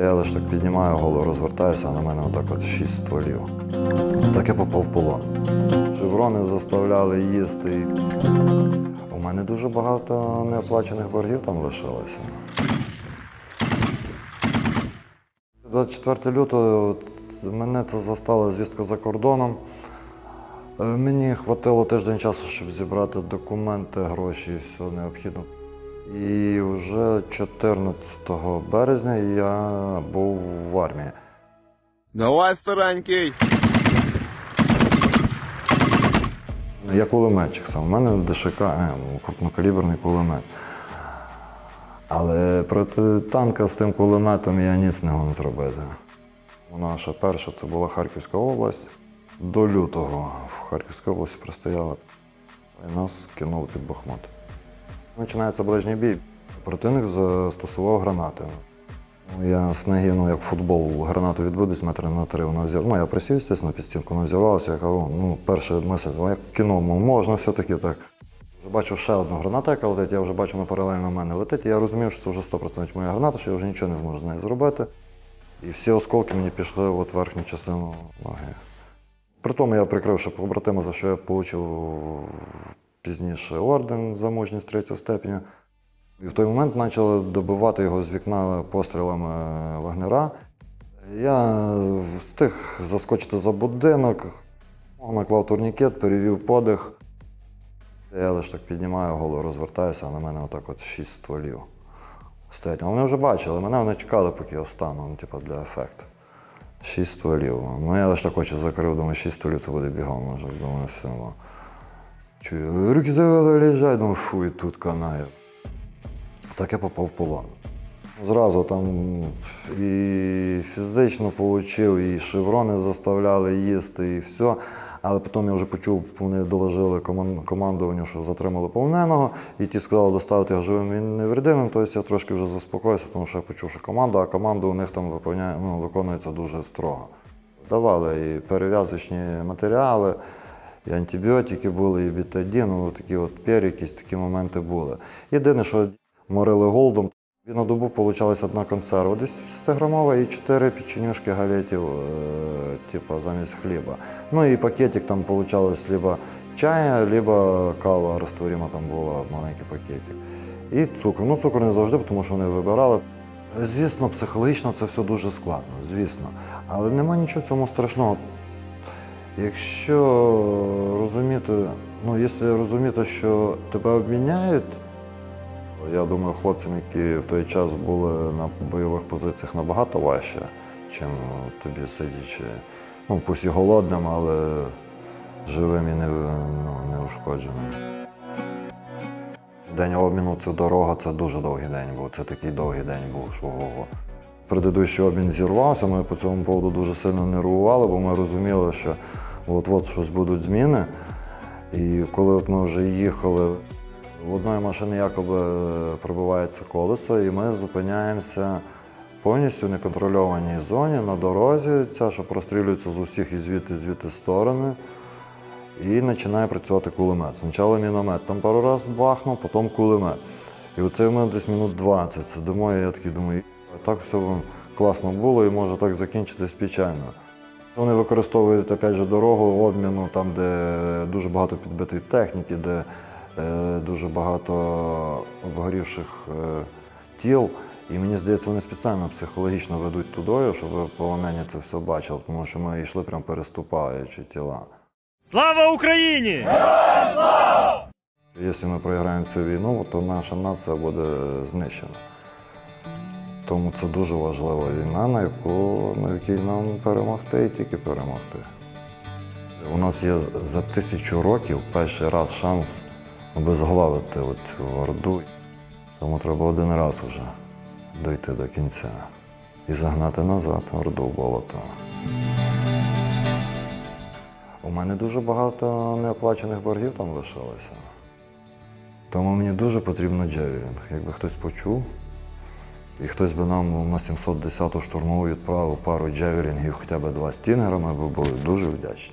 Я лише так піднімаю голову, розвертаюся, а на мене отак от шість стволів. Так я попав в полон. Шеврони заставляли їсти. У мене дуже багато неоплачених боргів там лишилося. 24 лютого мене це застала звістка за кордоном. Е, Мені хватило тиждень часу, щоб зібрати документи, гроші і все необхідне. І вже 14 березня я був в армії. Давай, старенький. Я кулеметчик сам. У мене ДШК М, крупнокаліберний кулемет. Але проти танка з тим кулеметом я ніц не можу зробити. Наша перша це була Харківська область. До лютого в Харківській області простояли. І нас кинули під Бахмут. Починається ближній бій. Противник застосував гранати. Ну, Я з ноги, ну як футбол, гранату відбудуть метри на три. Вона взяла. Ну, я присів, звісно, під стінку, вона взірвалася. Я кажу, ну, перша мисль, як кіно, можна все-таки так. Вже бачу ще одну гранату, яка летить, я вже бачу, вона паралельно мене летить. І я розумів, що це вже 100% моя граната, що я вже нічого не зможу з нею зробити. І всі осколки мені пішли в верхню частину ноги. При тому я прикрив ще побратима, за що я отримав пізніше орден за мужність третього степеня. І в той момент почали добивати його з вікна пострілами вагнера. Я встиг заскочити за будинок, наклав турнікет, перевів подих. Я лише так піднімаю голову, розвертаюся, а на мене отак от шість стволів стоять. Вони вже бачили, мене вони чекали, поки я встану, ну, типу, для ефекту. Шість стволів. Ну, я лише так очі закрив, думаю, шість стволів це буде бігом, може, думаю, все. Ну. Чую, руки завели, лежать, думаю, фу, і тут канає. Так я попав в полон. Зразу там і фізично отримав, і шеврони заставляли їсти, і все. Але потім я вже почув, вони доложили коман- командуванню, що затримали полоненого, і ті сказали доставити його живим і невредимим. Тобто я трошки вже заспокоївся, тому що я почув, що команда, а команда у них там ну, виконується дуже строго. Давали і перев'язочні матеріали, і антибіотики були, і бітадін, ну такі от пері, якісь такі моменти були. Єдине, що морили голодом. І на добу получалась одна консерва 10 грамова і 4 печенюшки галетів, типу, замість хліба. Ну і пакетик там получалось либо чая, либо кава розтворима там була маленький пакетик. І цукор. Ну, цукор не завжди, тому що вони вибирали. Звісно, психологічно це все дуже складно, звісно. Але нема нічого цьому страшного. Якщо розуміти, ну, якщо розуміти, що тебе обміняють, я думаю, хлопцям, які в той час були на бойових позиціях набагато важче, ніж тобі сидячи, ну, пусть і голодним, але живим і не, ну, неушкодженим. День обміну це дорога, це дуже довгий день був. Це такий довгий день був, що. Предыдущий обмін зірвався, ми по цьому поводу дуже сильно нервували, бо ми розуміли, що от-от щось будуть зміни. І коли от ми вже їхали, в одної машини якоби пробивається колесо, і ми зупиняємося повністю в неконтрольованій зоні на дорозі, ця, що прострілюється з усіх і звідти, і звідти сторони. І починає працювати кулемет. Спочатку міномет там пару разів бахнув, потім кулемет. І оце ми десь минут 20 сидимо, і я такий думаю, так все класно було і може так закінчитись печально. Вони використовують опять же, дорогу обміну, там, де дуже багато підбитої техніки, де е, дуже багато обгорівших е, тіл. І мені здається, вони спеціально психологічно ведуть тудою, щоб полонені це все бачили, тому що ми йшли прям переступаючи тіла. Слава Україні! Якщо ми програємо цю війну, то наша нація буде знищена. Тому це дуже важлива війна, на яку на якій нам перемогти і тільки перемогти. У нас є за тисячу років перший раз шанс обезглавити цю орду. Тому треба один раз вже дойти до кінця і загнати назад орду в болото. У мене дуже багато неоплачених боргів там лишилося. Тому мені дуже потрібно джевелінг. Якби хтось почув, і хтось би нам на 710-ту штурмову відправив пару джевелінгів, хоча б два стінгера, ми б були дуже вдячні.